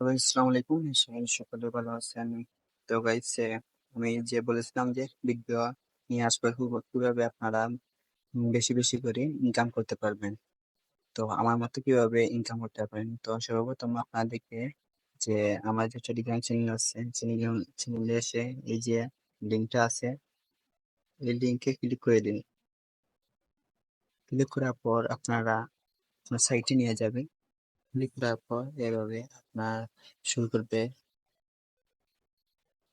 Hello, আসসালামু আলাইকুম। সকলে ভালো আছেন। তো গাইস আমি যে বলেছিলাম যে ভিডিও নিয়ে আসব কীভাবে আপনারা বেশি, বেশি করে ইনকাম করতে পারবেন। তো আমার মতো কীভাবে ইনকাম করতে পারবেন। তো সর্বপ্রথম আপনাদেরকে যে আমার যে টেলিগ্রাম চ্যানেল আছে চ্যানেলে এসে এই যে লিঙ্কটা আছে এই লিঙ্কে ক্লিক করে দিন। ক্লিক করার পর আপনারা সাইটে নিয়ে যাবে। করার পর এভাবে আপনার শুরু করবে।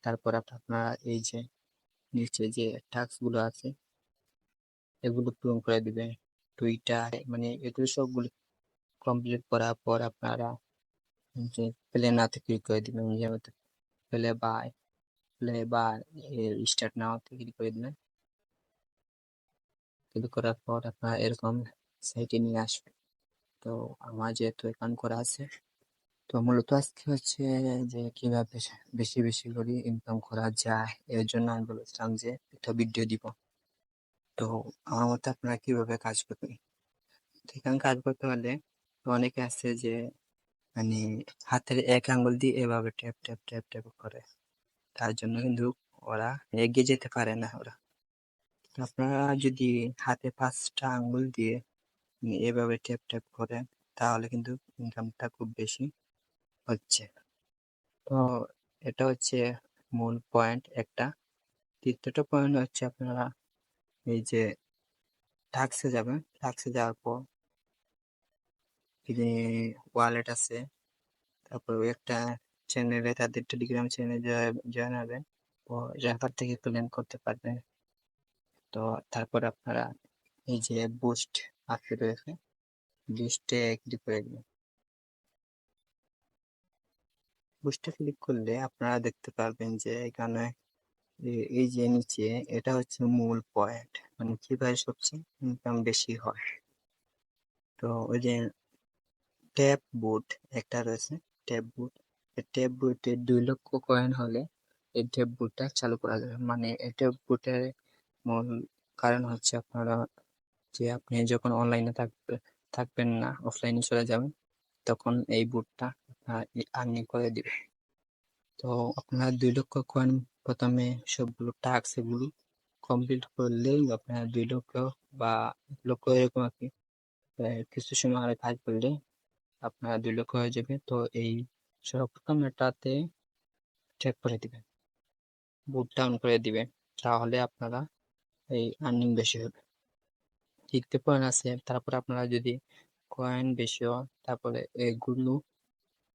তারপর আপনারা এই যে নিচে যে টাস্কগুলো আছে, এগুলো পূরণ করে দিবেন টুইটার মানে এগুলো সবগুলো কমপ্লিট করার পর আপনারা যে প্লে নাতে ক্লিক করে দিবেন যেমন প্লে বাই প্লে বা স্টার্ট নাওতে ক্লিক করে দিবেন। ক্লিক করার পর আপনারা এরকম সাইটে নিয়ে আসবে। তো আমার যেহেতু অ্যাকাউন্ট করা আছে, তো মূলত আজকে হচ্ছে যে কীভাবে বেশি বেশি করে ইনকাম করা যায়, এর জন্য আমি বলেছিলাম যে একটা ভিডিও দিব। তো আমার মতে আপনারা কীভাবে কাজ করবেন? এখানে কাজ করতে হলে অনেকে আছে যে মানে হাতের এক আঙ্গুল দিয়ে এভাবে ট্যাপ ট্যাপ ট্যাপ ট্যাপ করে, তার জন্য কিন্তু ওরা এগিয়ে যেতে পারে না ওরা। আপনারা যদি হাতে পাঁচটা আঙ্গুল দিয়ে এভাবে ট্যাপ ট্যাপ করেন, তাহলে কিন্তু ইনকামটা খুব বেশি হচ্ছে। তো এটা হচ্ছে মূল পয়েন্ট একটা। তৃতীয়টা পয়েন্ট হচ্ছে আপনারা এই যে টাক্সে যাবেন। টাক্সে যাওয়ার পর ওয়ালেট আছে, তারপর একটা চ্যানেলে তাদের টেলিগ্রাম চ্যানেলে জয়েন হবেন ও রেফার থেকে ক্লেম করতে পারবেন। তো তারপর আপনারা এই যে বুস্ট আছে রয়েছে। বুস্টে ক্লিক করে দিবেন বুস্টে ক্লিক করলে আপনারা দেখতে পারবেন যে এখানে এই যে নিচে, এটা হচ্ছে মূল পয়েন্ট। মানে কীভাবে সবচেয়ে ইনকাম বেশি হয়। তো ওই যে ট্যাপ বুট একটা রয়েছে। ট্যাপ বুট। ট্যাপ বুটে দুই লক্ষ কয়েন হলে এই ট্যাপ বুটটা চালু করা যাবে। মানে এই ট্যাপ বুটের মূল কারণ হচ্ছে আপনারা যে আপনি যখন অনলাইনে থাকবে, থাকবেন না অফলাইনে চলে যাবেন, তখন এই বুটটা আর্নিং করে দিবে। তো আপনার দুই লক্ষ কয়েন প্রথমে সবগুলো টাস্ক এগুলো কমপ্লিট করলেই আপনার দুই লক্ষ বা এক লক্ষ এরকম আর কি কিছু সময় আর কাজ করলে আপনার দুই লক্ষ হয়ে যাবে। তো এই সর্বপ্রথম এটাতে চেক করে দিবেন বুট ডাউন করে দিবেন, তাহলে আপনারা এই আর্নিং বেশি হবে। শিখতে পয়েন্ট আছে। তারপর আপনারা যদি কয়েন বেশি হয় তারপরে এগুলো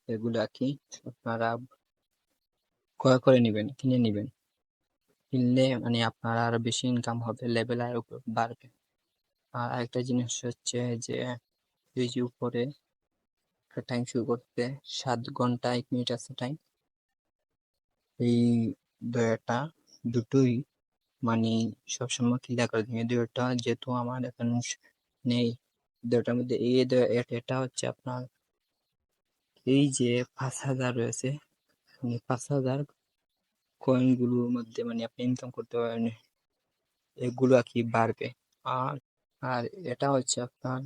এগুলো আর কি আপনারা ক্রয় করে নেবেন, কিনে নেবেন। কিনলে মানে আপনার আরও বেশি ইনকাম হবে লেভেল আরও বাড়বে। আর আরেকটা জিনিস হচ্ছে যে যে উপরে টাইম শুরু করতে, সাত ঘণ্টা, এক মিনিট আছে টাইম এই দুটা দুটোই মানে সবসময় ক্লিয়ার করে দিন এই দুটা যেহেতু আমার এখন নেই দুটার মধ্যে এই এটা হচ্ছে আপনার এই যে পাঁচ হাজার রয়েছে মানে পাঁচ হাজার কয়েনগুলোর মধ্যে মানে আপনি ইনকাম করতে পারেন এগুলো আর কি বাড়বে। আর আর এটা হচ্ছে আপনার,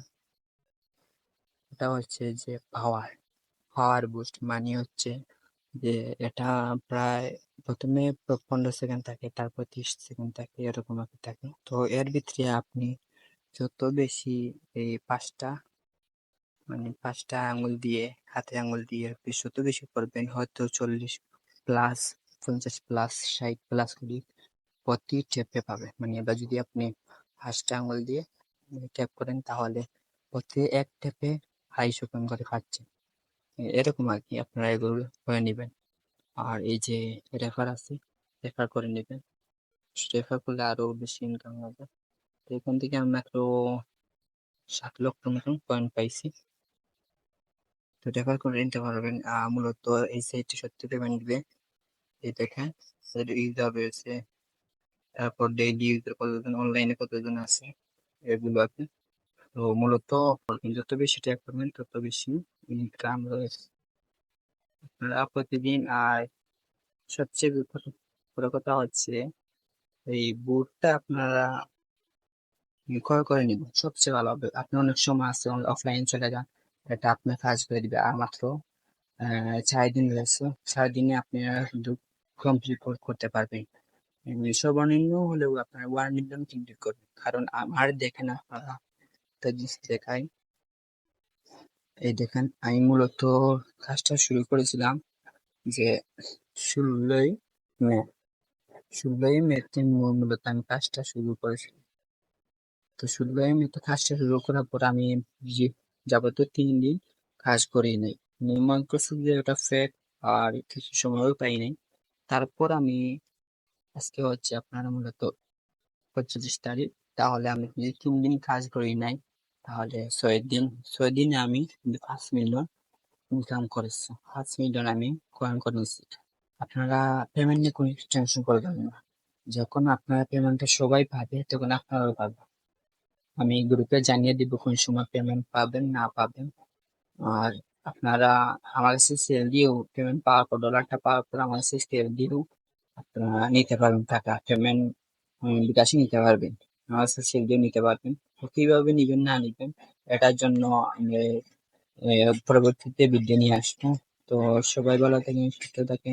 এটা হচ্ছে যে পাওয়ার পাওয়ার বুস্ট মানে হচ্ছে যে এটা প্রায় প্রথমে পনেরো সেকেন্ড থাকে, তারপর তিরিশ সেকেন্ড থাকে, এরকম আর থাকে। তো এর ভিতরে আপনি যত বেশি এই পাঁচটা মানে পাঁচটা আঙুল দিয়ে, হাতে আঙুল দিয়ে যত বেশি করবেন, হয়তো চল্লিশ প্লাস পঞ্চাশ প্লাস ষাট প্লাস করি প্রতি টেপে পাবে। মানে এবার যদি আপনি পাঁচটা আঙুল দিয়ে ট্যাপ করেন, তাহলে প্রতি এক টেপে আড়াইশো কয়েন করে পাচ্ছে এরকম আর কি আপনারা এগুলো করে নেবেন। আর এই যে রেফার আছে রেফার করে নেবেন। রেফার করলে আরও বেশি ইনকাম হবে। তো এখান থেকে আমি একটু সাত লক্ষ মতন পয়েন্ট পাইছি। তো রেফার করে নিতে পারবেন। মূলত এই সাইটটি সত্যি পেমেন্ট দিবে এই দেখেন ইউজার রয়েছে। তারপর ডেইলি ইউজার কতজন অনলাইনে কতজন আছে, এগুলো আছে। তো মূলত যত বেশি ট্যাগ করবেন, তত বেশি ইনকাম রয়েছে। আপনারা প্রতিদিন আর সবচেয়ে বড় কথা হচ্ছে এই বুটটা আপনারা ক্রয় করে নিন সবচেয়ে ভালো হবে। আপনি অনেক সময় আছে অফলাইন চলে যান, এটা আপনার কাজ করে দিবে। আর মাত্র চার দিন রয়েছে। চার দিনে আপনারা কিন্তু কমপ্লিট করতে পারবেন। সর্বনিম্ন হলেও আপনার ওয়ান মিলিয়ন কমপ্লিট করবেন। কারণ আমার দেখেন আপনারা একটা জিনিস দেখাই এই দেখেন, আমি মূলত কাজটা শুরু করেছিলাম যে ষোলোই মে ষোলোই মেতে মূলত আমি কাজটা শুরু করেছিলাম। তো ষোলোই মেতে কাজটা শুরু করার পর আমি যাবতীয় তিন দিন কাজ করি নাই। নির্মাণ করছি যে ওটা ফেক আর কিছু সময়ও পাই নাই। তারপর আমি আজকে হচ্ছে আপনার মূলত পঁচিশ তারিখ, তাহলে আমি তিন দিন কাজ করি নাই। তাহলে ছয় দিন ছয় দিনে আমি পাঁচ মিলিয়ন ইনকাম করেছি। পাঁচ মিলিয়ন আমি কয়েন করে নিচ্ছি আপনারা পেমেন্ট নিয়ে কোনো টেনশন করবেন না। যখন আপনারা পেমেন্টটা সবাই পাবে, তখন আপনারাও পাবেন। আমি গ্রুপে জানিয়ে দিব কোন সময় পেমেন্ট পাবেন, না পাবেন। আর আপনারা আমার কাছে সেল দিয়েও পেমেন্ট পাওয়ার পর ডলারটা পাওয়ার পর আমার কাছে সেল দিয়েও আপনারা নিতে পারবেন টাকা। পেমেন্ট বিকাশে নিতে পারবেন। আমার কাছে সেল দিয়ে নিতে পারবেন। কীভাবে নিবেন, না নিবেন, এটার জন্য আমি পরবর্তীতে ভিডিও নিয়ে আসব। তো সবাই ভালো থাকেন, সুস্থ থাকেন।